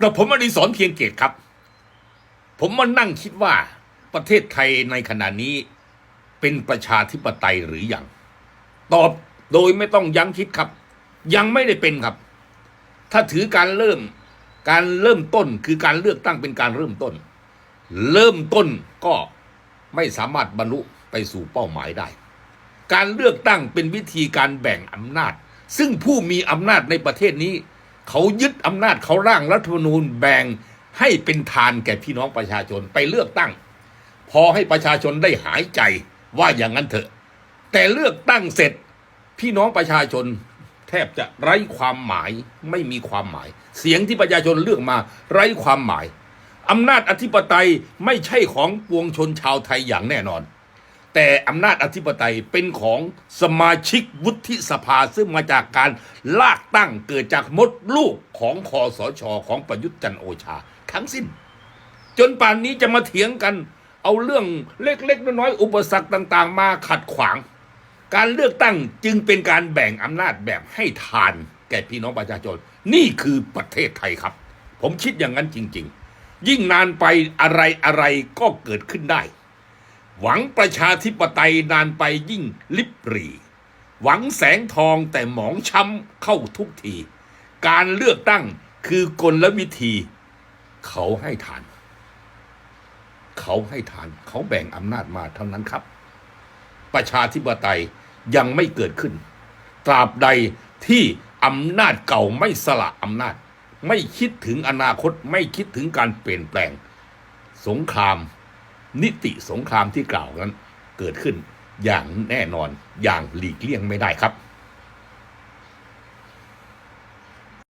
กระผมอดิศรเพียงเกตครับ ผมมานั่งคิดว่าประเทศไทยในขณะนี้เป็นประชาธิปไตยหรืออยังตอบโดยไม่ต้องยั้งคิดครับ ยังไม่ได้เป็นครับ ถ้าถือการเริ่มการเริ่มต้นคือการเลือกตั้งเป็นการเริ่มต้น เริ่มต้นก็ไม่สามารถบรรลุไปสู่เป้าหมายได้ การเลือกตั้งเป็นวิธีการแบ่งอำนาจ ซึ่งผู้มีอำนาจในประเทศนี้ เขายึดอำนาจเขาร่างรัฐธรรมนูญแบ่งให้เป็นทานแก่พี่น้องประชาชนไปเลือกตั้ง พอให้ประชาชนได้หายใจว่าอย่างนั้นเถอะ แต่เลือกตั้งเสร็จพี่น้องประชาชนแทบจะไร้ความหมายไม่มีความหมาย เสียงที่ประชาชนเลือกมาไร้ความหมายอำนาจอธิปไตยไม่ใช่ของปวงชนชาวไทยอย่างแน่นอน แต่อำนาจอธิปไตยเป็นของสมาชิกวุฒิสภาซึ่งมาจากการลากตั้งเกิดจากมดลูกของคอสชของประยุทธ์จันโอชา ทั้งสิ้น จนป่านนี้จะมาเถียงกัน เอาเรื่องเล็ก ๆ น้อยๆอุปสรรคต่าง ๆ มาขัดขวาง การเลือกตั้งจึงเป็นการแบ่งอำนาจแบบให้ทาน แก่พี่น้องประชาชน นี่คือประเทศไทยครับ ผมคิดอย่างนั้นจริง ๆ ยิ่งนานไปอะไรอะไรก็เกิดขึ้นได้ หวังประชาธิปไตยนานไปยิ่งลิบหรีหวังแสงทองแต่หมองช้ำเข้าทุกที การเลือกตั้งคือกลวิธี เขาให้ทาน เขาให้ทาน เขาแบ่งอำนาจมาเท่านั้นครับ ประชาธิปไตยยังไม่เกิดขึ้น ตราบใดที่อำนาจเก่าไม่สละอำนาจ ไม่คิดถึงอนาคตไม่คิดถึงการเปลี่ยนแปลง สงคราม นิติสงครามที่กล่าวนั้นเกิดขึ้นอย่างแน่นอนอย่างหลีกเลี่ยงไม่ได้ครับ